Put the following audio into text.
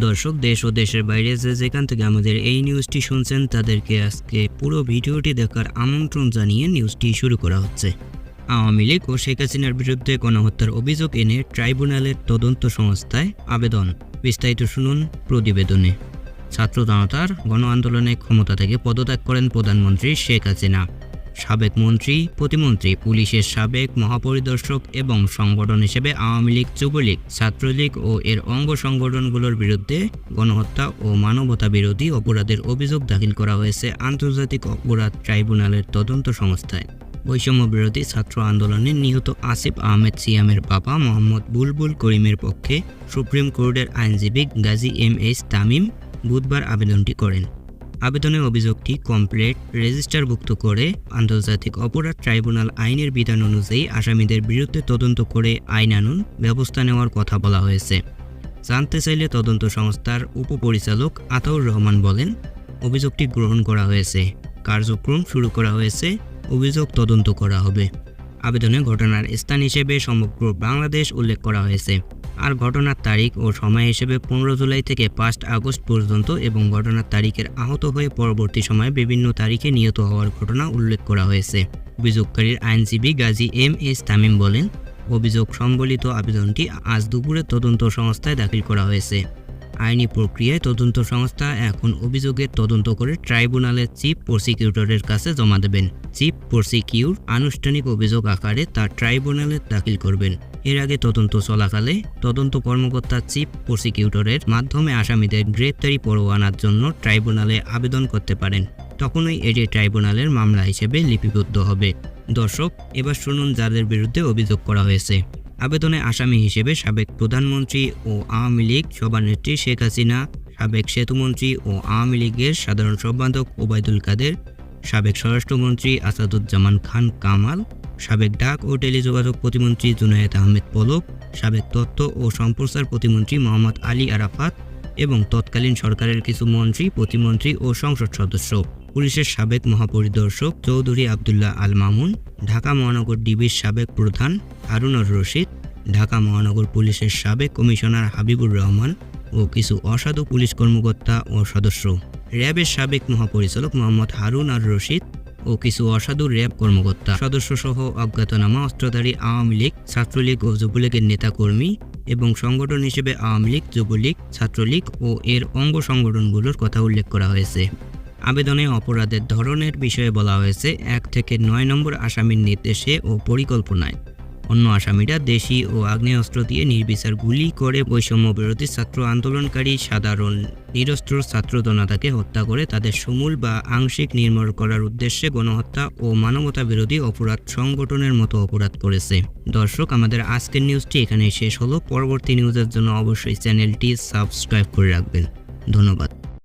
দর্শক, দেশ ও দেশের বাইরে যে যেখান থেকে আমাদের এই নিউজটি শুনছেন, তাদেরকে আজকে পুরো ভিডিওটি দেখার আমন্ত্রণ জানিয়ে নিউজটি শুরু করা হচ্ছে। আওয়ামী লীগ ও শেখ হাসিনার বিরুদ্ধে গণহত্যার অভিযোগ এনে ট্রাইব্যুনালের তদন্ত সংস্থায় আবেদন। বিস্তারিত শুনুন প্রতিবেদনে। ছাত্র জনতার গণ আন্দোলনে ক্ষমতা থেকে পদত্যাগ করেন প্রধানমন্ত্রী শেখ হাসিনা। সাবেক মন্ত্রী, প্রতিমন্ত্রী, পুলিশের সাবেক মহাপরিদর্শক এবং সংগঠন হিসেবে আওয়ামী লীগ, যুবলীগ, ছাত্রলীগ ও এর অঙ্গ সংগঠনগুলোর বিরুদ্ধে গণহত্যা ও মানবতা বিরোধী অপরাধের অভিযোগ দাখিল করা হয়েছে আন্তর্জাতিক অপরাধ ট্রাইব্যুনালের তদন্ত সংস্থায়। বৈষম্য বিরোধী ছাত্র আন্দোলনে নিহত আসিফ আহমেদ সিয়ামের বাবা মোহাম্মদ বুলবুল করিমের পক্ষে সুপ্রিম কোর্টের আইনজীবী গাজী এম এইচ তামিম বুধবার আবেদনটি করেন। আবেদনের অভিযোগটি কমপ্লেট রেজিস্টারভুক্ত করে আন্তর্জাতিক অপরাধ ট্রাইব্যুনাল আইনের বিধান অনুযায়ী আসামিদের বিরুদ্ধে তদন্ত করে আইনানুন ব্যবস্থা নেওয়ার কথা বলা হয়েছে। জানতে চাইলে তদন্ত সংস্থার উপপরিচালক আতাউর রহমান বলেন, অভিযোগটি গ্রহণ করা হয়েছে, কার্যক্রম শুরু করা হয়েছে, অভিযোগ তদন্ত করা হবে। আবেদনে ঘটনার স্থান হিসেবে সমগ্র বাংলাদেশ উল্লেখ করা হয়েছে। আর ঘটনার তারিখ ও সময় হিসেবে পনেরো জুলাই থেকে পাঁচ আগস্ট পর্যন্ত এবং ঘটনার তারিখের আহত হয়ে পরবর্তী সময়ে বিভিন্ন তারিখে নিহত হওয়ার ঘটনা উল্লেখ করা হয়েছে। অভিযোগকারীর আইনজীবী গাজী এম এস তামিম বলেন, অভিযোগ সম্বলিত আবেদনটি আজ দুপুরে তদন্ত সংস্থায় দাখিল করা হয়েছে। আইনি প্রক্রিয়ায় তদন্ত সংস্থা এখন অভিযোগের তদন্ত করে ট্রাইব্যুনালের চিফ প্রসিকিউটরের কাছে জমা দেবেন। চিফ প্রসিকিউর আনুষ্ঠানিক অভিযোগ আকারে তা ট্রাইব্যুনালে দাখিল করবেন। এর আগে তদন্ত চলাকালে তদন্ত কর্মকর্তা চিফ প্রসিকিউটরের মাধ্যমে আসামিদের গ্রেপ্তারি পরোয়ানার জন্য ট্রাইব্যুনালে আবেদন করতে পারেন। তখনই এটি ট্রাইব্যুনালের মামলা হিসেবে লিপিবদ্ধ হবে। দর্শক, এবার শুনুন যাদের বিরুদ্ধে অভিযোগ করা হয়েছে। আবেদনে আসামি হিসেবে সাবেক প্রধানমন্ত্রী ও আওয়ামী লীগ সভানেত্রী শেখ হাসিনা, সাবেক সেতুমন্ত্রী ও আওয়ামী লীগের সাধারণ সম্পাদক ওবায়দুল কাদের, সাবেক স্বরাষ্ট্রমন্ত্রী আসাদুজ্জামান খান কামাল সাবেক ডাক ও টেলিযোগাযোগ প্রতিমন্ত্রী জুনায়েদ আহমেদ পলক, সাবেক তথ্য ও সম্প্রচার প্রতিমন্ত্রী মোহাম্মদ আলী আরাফাত এবং তৎকালীন সরকারের কিছু মন্ত্রী, প্রতিমন্ত্রী ও সংসদ সদস্য। পুলিশের সাবেক মহাপরিদর্শক চৌধুরী আবদুল্লাহ আল মামুন, ঢাকা মহানগর ডিবির সাবেক প্রধান হারুনর রশিদ, ঢাকা মহানগর পুলিশের সাবেক কমিশনার হাবিবুর রহমান ও কিছু অসাধু পুলিশ কর্মকর্তা ও সদস্য। র্যাবের সাবেক মহাপরিচালক মোহাম্মদ হারুন আর রশিদ ও কিছু অসাধু র্যাব কর্মকর্তা সদস্য সহ অজ্ঞাতনামা অস্ত্রধারী আওয়ামী লীগ, ছাত্রলীগ ও যুবলীগের নেতাকর্মী এবং সংগঠন হিসেবে আওয়ামী লীগ, যুবলীগ, ছাত্রলীগ ও এর অঙ্গ সংগঠনগুলোর কথা উল্লেখ করা হয়েছে। আবেদনে অপরাধের ধরনের বিষয়ে বলা হয়েছে, এক থেকে নয় নম্বর আসামির নির্দেশে ও পরিকল্পনায়। অন্য আসামিরা দেশি ও আগ্নেয়াস্ত্র দিয়ে নির্বিচার গুলি করে বৈষম্য বিরোধী ছাত্র আন্দোলনকারী সাধারণ নিরস্ত্র ছাত্র জনতাকে হত্যা করে তাদের সমূল বা আংশিক নির্মূল করার উদ্দেশ্যে গণহত্যা ও মানবতা বিরোধী অপরাধ সংগঠনের মতো অপরাধ করেছে। দর্শক, আমাদের আজকের নিউজটি এখানেই শেষ হলো। পরবর্তী নিউজের জন্য অবশ্যই চ্যানেলটি সাবস্ক্রাইব করে রাখবেন। ধন্যবাদ।